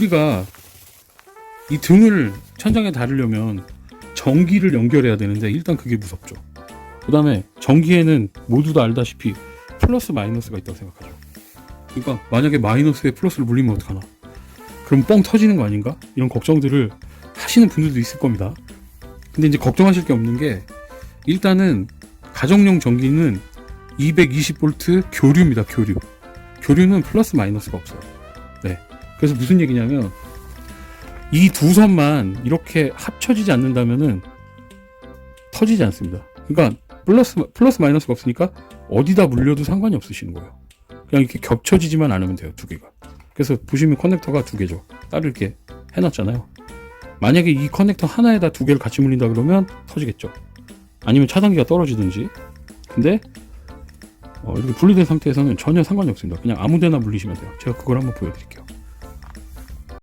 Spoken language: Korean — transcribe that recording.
우리가 이 등을 천장에 달으려면 전기를 연결해야 되는데 일단 그게 무섭죠. 그 다음에 전기에는 모두 다 알다시피 플러스 마이너스가 있다고 생각하죠. 그러니까 만약에 마이너스에 플러스를 물리면 어떡하나? 그럼 뻥 터지는 거 아닌가? 이런 걱정들을 하시는 분들도 있을 겁니다. 근데 이제 걱정하실 게 없는 게 일단은 가정용 전기는 220V 교류입니다. 교류. 교류는 플러스 마이너스가 없어요. 네. 그래서 무슨 얘기냐면 이 두 선만 이렇게 합쳐지지 않는다면은 터지지 않습니다. 그러니까 플러스 플러스 마이너스가 없으니까 어디다 물려도 상관이 없으시는 거예요. 그냥 이렇게 겹쳐지지만 않으면 돼요. 두 개가. 그래서 보시면 커넥터가 두 개죠. 따로 이렇게 해놨잖아요. 만약에 이 커넥터 하나에다 두 개를 같이 물린다 그러면 터지겠죠. 아니면 차단기가 떨어지든지. 근데 어, 이렇게 분리된 상태에서는 전혀 상관이 없습니다. 그냥 아무데나 물리시면 돼요. 제가 그걸 한번 보여드릴게요.